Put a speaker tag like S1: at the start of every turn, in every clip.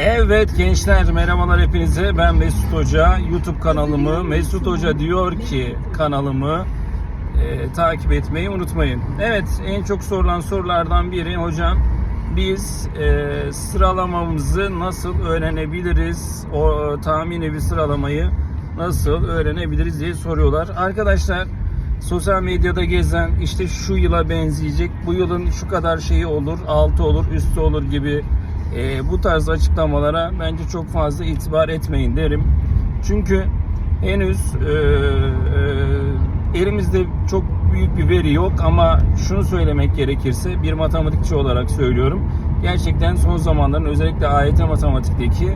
S1: Evet gençler merhabalar hepinize. Ben Mesut Hoca. YouTube kanalımı Mesut Hoca diyor ki kanalımı e, takip etmeyi unutmayın. Evet en çok sorulan sorulardan biri hocam biz e, sıralamamızı nasıl öğrenebiliriz? O tahmini bir sıralamayı nasıl öğrenebiliriz diye soruyorlar. Arkadaşlar sosyal medyada gezen işte şu yıla benzeyecek, bu yılın şu kadar şeyi olur, altı olur, üstü olur gibi e, bu tarz açıklamalara bence çok fazla itibar etmeyin derim. Çünkü henüz e, e, elimizde çok büyük bir veri yok ama şunu söylemek gerekirse bir matematikçi olarak söylüyorum. Gerçekten son zamanların özellikle AYT matematikteki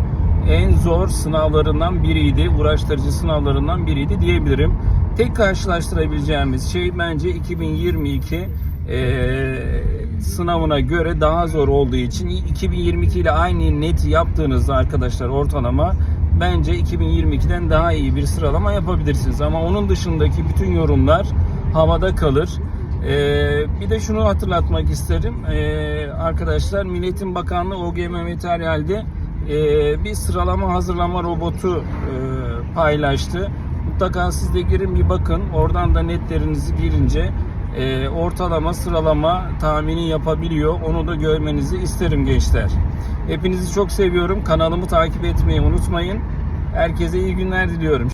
S1: en zor sınavlarından biriydi, uğraştırıcı sınavlarından biriydi diyebilirim. Tek karşılaştırabileceğimiz şey bence 2022 eee, sınavına göre daha zor olduğu için 2022 ile aynı net yaptığınızda arkadaşlar ortalama bence 2022'den daha iyi bir sıralama yapabilirsiniz. Ama onun dışındaki bütün yorumlar havada kalır. Ee, bir de şunu hatırlatmak isterim. Ee, arkadaşlar Milletin Bakanlığı OGM Materyal'de e, bir sıralama hazırlama robotu e, paylaştı. Mutlaka siz de girin bir bakın. Oradan da netlerinizi girince e, ortalama sıralama tahmini yapabiliyor. Onu da görmenizi isterim gençler. Hepinizi çok seviyorum. Kanalımı takip etmeyi unutmayın. Herkese iyi günler diliyorum.